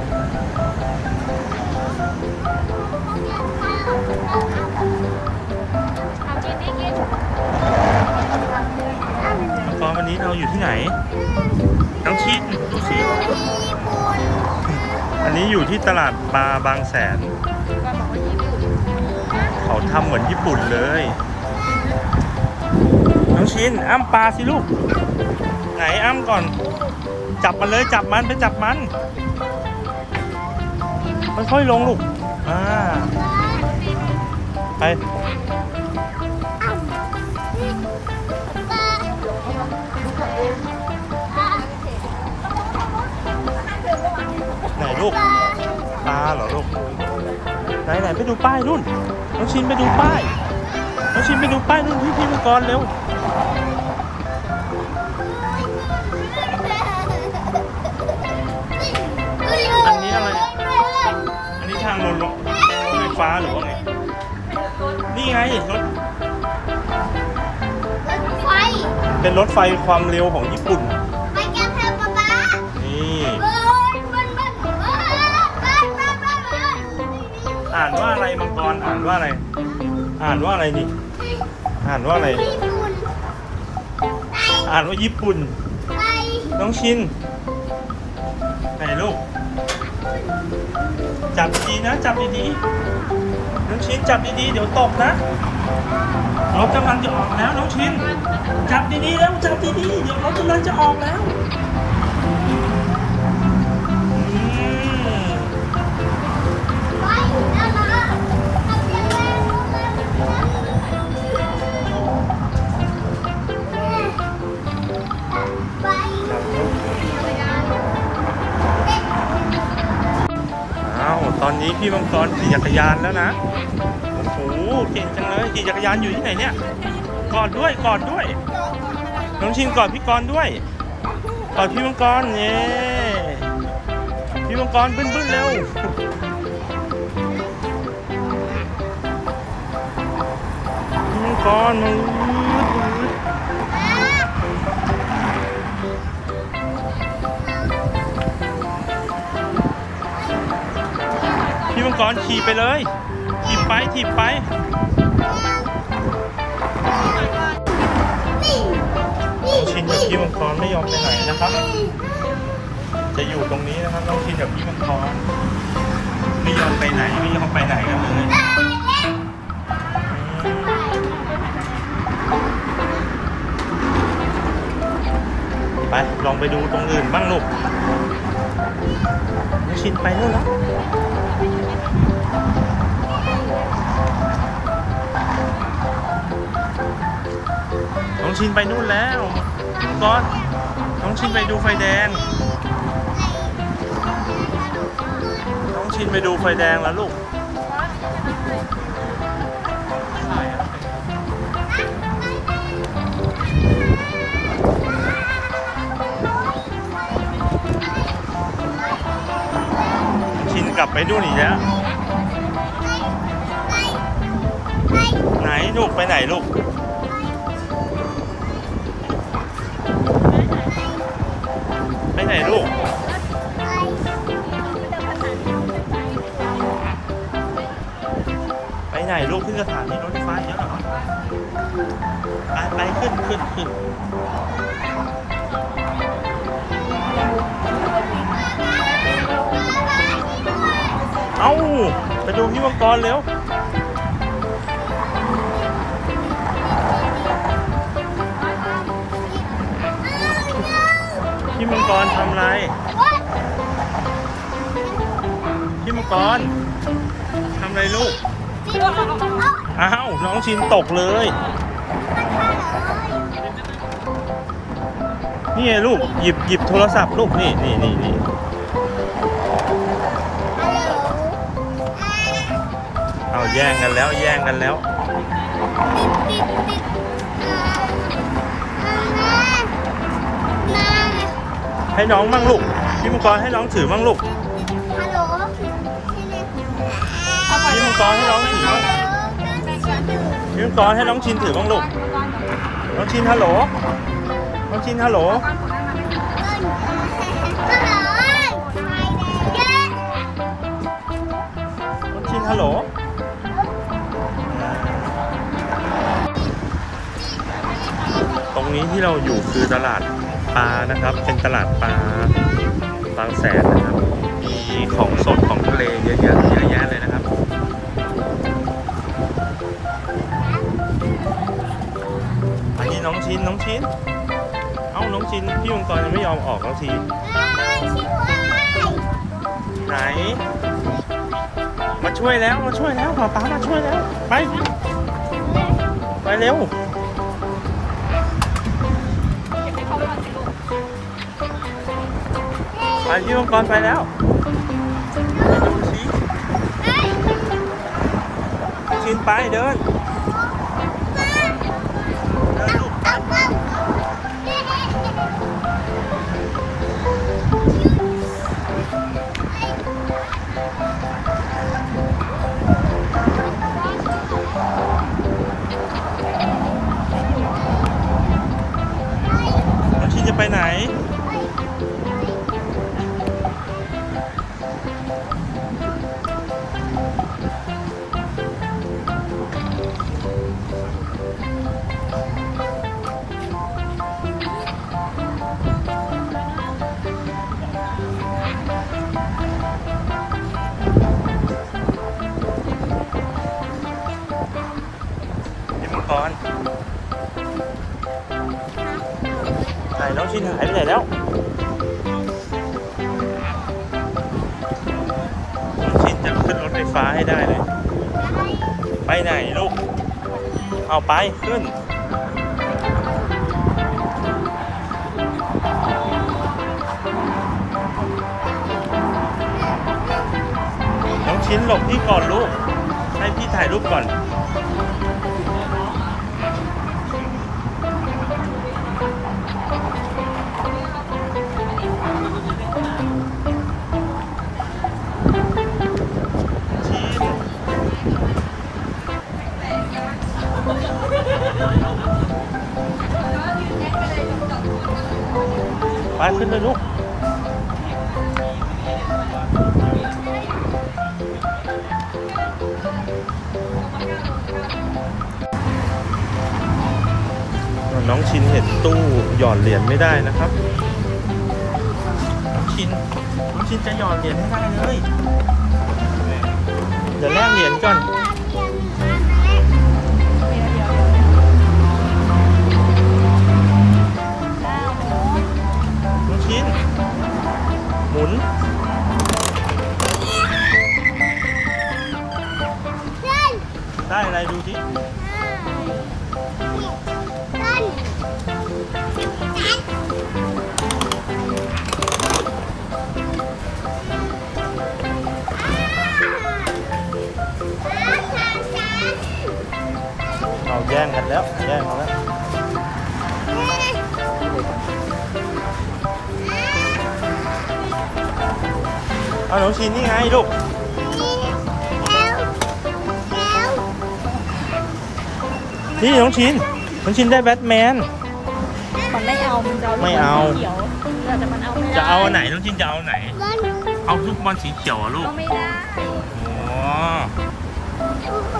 มังกรวันนี้เราอยู่ที่ไหน น้องชินดูสิอันนี้อยู่ที่ตลาดปลาบางแสน เขาทำเหมือนญี่ปุ่นเลย น้องชินอ้ำปลาสิลูก ไหนอ้ำก่อน จับมันเลยจับมันไปจับมัน มันค่อยลงลูก อ่า ไป ไหนลูกปลาเหรอลูก ไหนไหนไปดูป้ายนู่น น้องชินไปดูป้าย น้องชินไปดูป้ายนู่นพี่พี่มังกรเร็ว ทางลงรถรถไฟฟ้าหรือว่าไง นี่ไงรถไฟเป็นรถไฟความเร็วของญี่ปุ่น ไปกันเถอะป๊าป๊านี่เอ้ยมันมันเอ้ยมันมันมันมันอ่านว่าอะไรมังกร อ่านว่าอะไร อ่านว่าอะไรนี่ อ่านว่าอะไร ญี่ปุ่นอ่านว่าญี่ปุ่น ไป น้องชิน ไหนลูก จับดีๆนะ จับดีๆน้องชินจับดีๆ เดี๋ยวตกนะรถกำลังจะออกแล้วน้องชินจับดีๆแล้วจับดีๆ เดี๋ยวรถกำลังจะออกแล้ว ตอนนี้พี่มังกรขี่จักรยานแล้วนะ โอ้โห เก่งจังเลยขี่จักรยานอยู่ที่ไหนเนี่ย กอดด้วย กอดด้วย น้องชินกอดพี่กรด้วย กอดพี่มังกรเย้พี่มังกรบึ้นบึ้นเร็วพี่มังกรมา พี่มังกรขี่ไปเลยถีบไปถีบไปน้องชินกับพี่มังกรไม่ยอมไปไหนนะครับ จะอยู่ตรงนี้นะครับน้องชินกับพี่มังกรไม่ยอมไปไหนไม่ยอมไปไหนกันเลยไปลองไปดูตรงอื่นบ้างลูกชินไปแล้วน้ น้องชินไปนู่นแล้วมังกรน้องชินไปดูไฟแดง น้องชินไปดูไฟแดงแล้วลูก กลับไปดูนอีกแล้วไหนลูกไปไหนลูกไปไหนลูกไปไหนลูกขึ้นสถานีรถไฟเยอะหรอไปไปขึ้นขึ้นขึ้น เอ้าไปดูพี่มังกรเร็วพี่มังกรทำไรพี่มังกรทำไรลูกอ้าวน้องชินตกเลยนี่ลูกหยิบหยิบโทรศัพท์ลูกนี่นี่นี่นี่ เอาแย่งกันแล้วแย่งกันแล้ว ให้น้องมั่งลูกพี่มังกรให้น้องถือมั่งลูกพี่มังกรให้น้องถือมั่งพี่มังกรให้น้องชินถือบ้างลูกน้องชินฮัลโหลน้องชินฮัลโหลฮัลโหล งนี้ที่เราอยู่คือตลาดปลานะครับ เป็นตลาดปลาบางแสนนะครับ มีของสดของทะเลเยอะๆเยอะแยะเลยนะครับ อันนี้น้องชิ้นน้องชิ้น เอ้าน้องชิ้นพี่มังกรยังไม่ยอมออกแล้วทีไหน มาช่วยแล้วมาช่วยแล้วป๊าป๊ามาช่วยแล้ว ไป ไปเร็ว ไปพี่มังกรไปแล้วไปดูสิชินไปเดิน นน้องชินหายไปไหนแล้วน้องชินจะขึ้นรถไฟฟ้าให้ได้เลย ไปไหนลูก เอาไปขึ้นน้องชิ้นหลบพี่ก่อนลูก ให้พี่ถ่ายรูปก่อน ขึ้นเลยลูกน้องชินเห็นตู้หยอดเหรียญไม่ได้นะครับน้องชินน้องชินจะหยอดเหรียญไม่ได้เลย เดี๋ยวแลกเหรียญก่อนน้ อะไรดูสิเราแย่งกันแล้วแย่งกันแล้วเอาน้องชินนี่ไงลูก นี่น้องชินน้องชินได้แบทแมน มันไม่เอามันจะเอาลูกไม่เอาบลสีเขียวแต่มันเอาไม่ได้จะเอาอันไหนน้องชินจะเอาอันไหน เอาลูกบอลสีเขียวอะลูกก็ไม่ได้โอ้ไ